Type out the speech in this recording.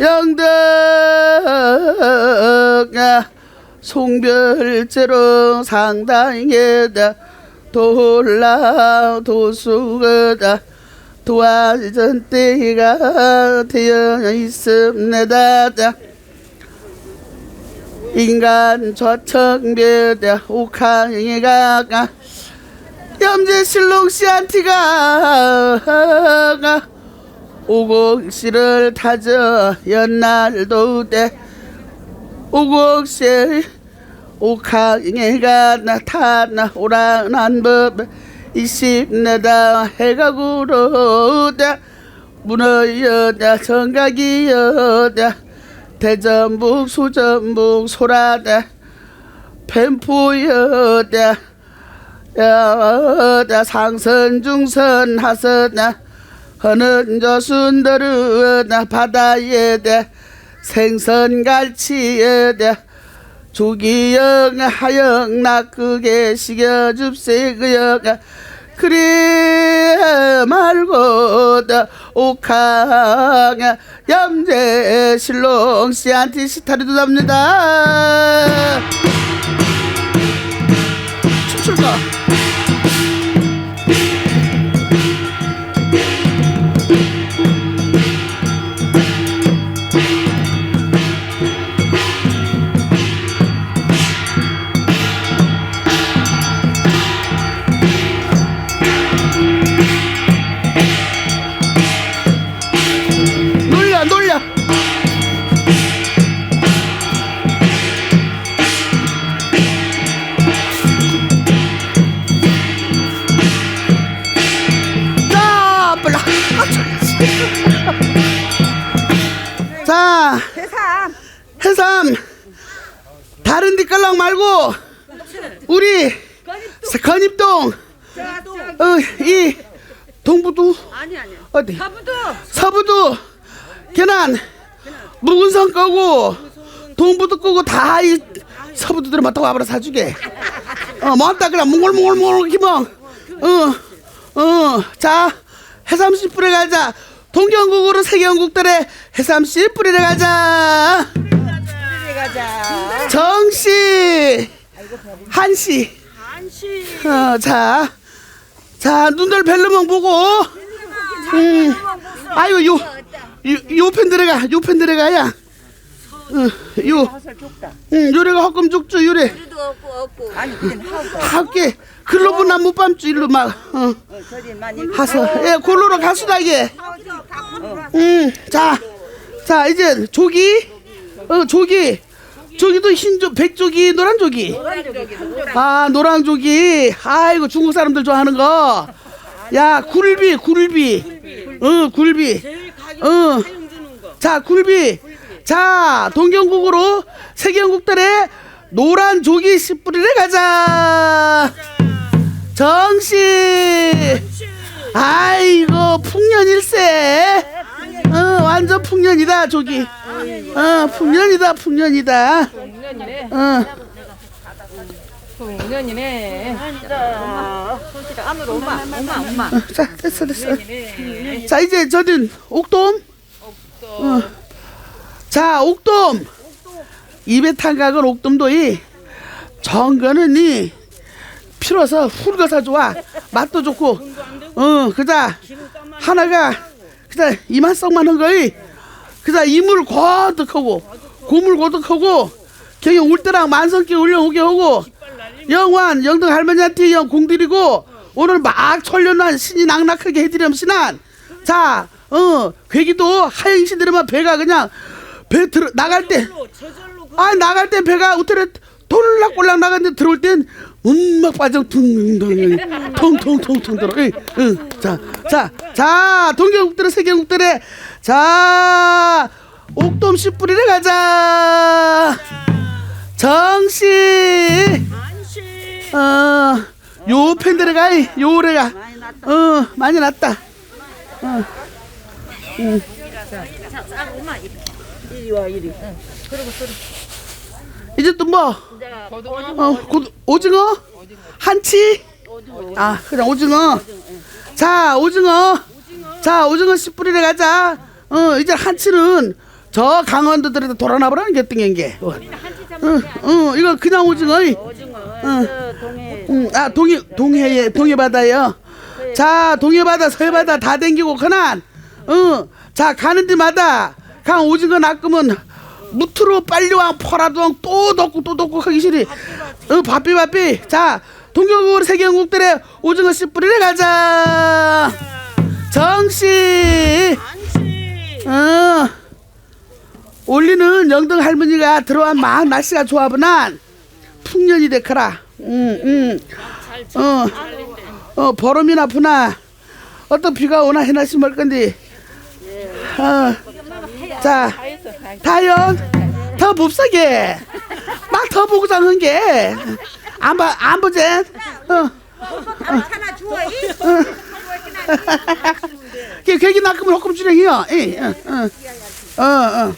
영덕아 송별제로 상당해다 돌라 도수거다. 도화전 때가 되어 있습니다. 인간 저청배다. 옥항이가 염제실록 씨한테가 오곡씨를 타져 연날도 때 오곡씨 옥항이가 나타나 오라난 법 이십내다 해가 구르다 문어여다 정각이여다 대전북 소전북 소라다 뱀포여다 여다 상선 중선 하선나 허는 저순들으나 바다에다 생선갈치에다 조기영 하영 낙극에 시겨줍세 그여가 그래 말고다 옥항 염제 실롱 씨한테 시타리도 잡니다. 춤출까 해삼 다른 데 깔랑 말고 우리 건입동 자도 어, 이 동부도 아니 아니. 어디? 사부도. 서부도 계난 묵은성 거고 동부도 거고 다 이 서부도들 맡아고 와봐라 사주게. 어 맞다 그래. 몽골몽골몽골 기멍 어어자 해삼 씨 뿌려 가자. 동경국으로 세경국들의 해삼 씨 뿌리러 가자 가자. 정씨! 한씨. 한시 어, 자, 자, 눈들 벨르멍 보고, 음, 아유, 요, 요, 요편 들어가, 요편 들어가야, 어, 요, 응, 요래가 헛금 죽주, 요래, 우리도 없고 없고. 아니 그냥 하고. 할게, 글로 보나 못 밤주, 일로 막, 어, 저리 많이 하서, 예, 골로로 가수다게, 음, 자, 자, 이제 조기, 어, 조기, 조기도 흰조, 백조기, 노란조기. 아 노랑조기. 아이고 중국 사람들 좋아하는 거 야 굴비 굴비. 어 굴비. 어자 굴비. 자 동경국으로 세경국들의 노란 조기 씨 뿌리를 가자. 정씨. 아이고 풍년일세. 어 완전 풍년이다 조기 어 풍년이다 풍년이다. 풍년이네. 어. 풍년이네. 안으로 엄마 엄마 엄마. 자 됐어 됐어. 자 이제 저는 옥돔. 어. 자 옥돔. 입에 탄 각은 옥돔도이 정거는 이 필요해서 훌거서 좋아 맛도 좋고 어 그자 하나가 그자 이만성만 한 거이 그자 이물 고득하고 고물 고득하고 경이 울 때랑 만성기 올려오게 하고 영환 영등 할머니한테 영 공드리고 오늘 막 철련한 신이 낙낙하게 해드렴시난. 자 어 괴기도 하행시 들으면 배가 그냥 배 들어 나갈 때 아 나갈 때 배가 우태를 돌락꼴락 나갔는데 들어올 땐 음막 빠져 퉁퉁 통통통통 들어 응자자 자 동경국들의 세경국들의 자 옥돔 씨 뿌리를 가자. 정씨. 어 요 팬들에가 요래가. 어 많이 났다. 이리 와 이리 이제 또 뭐? 어, 곧 오징어? 한치? 아, 그냥 오징어. 자, 오징어. 자, 오징어 씨 뿌리러 가자. 어, 이제 한치는 저 강원도들에도 돌아나보라는 게 어떤 게. 어, 어, 이거 그냥 오징어. 오징어 저 동해 응, 아 동해 동해 바다요. 자 동해 바다 서해 바다 다 댕기고 그난. 응. 자 가는 데마다 강 오징어 낚으면 무트로 빨리왕 포라도왕 또 덮고 또 덮고 하기 싫이. 어 바삐 바삐. 자 동경국으로 세계영국들의 오징어 씨 뿌리러 가자. 정씨. 어. 올리는 영등 할머니가 들어와 막 날씨가 좋아보난 풍년이 되커라. 응, 응. 어, 어, 보름이나 부나 어떤 비가 오나 해나 심을 건데. 어, 자, 다연 더 봅싸게 막 더 보고 자는 게. 안 봐, 안 보지? 어. 하나 주워 걔 계기 낚으면 호금 주량이요. 예, 어, 어, 어, 어.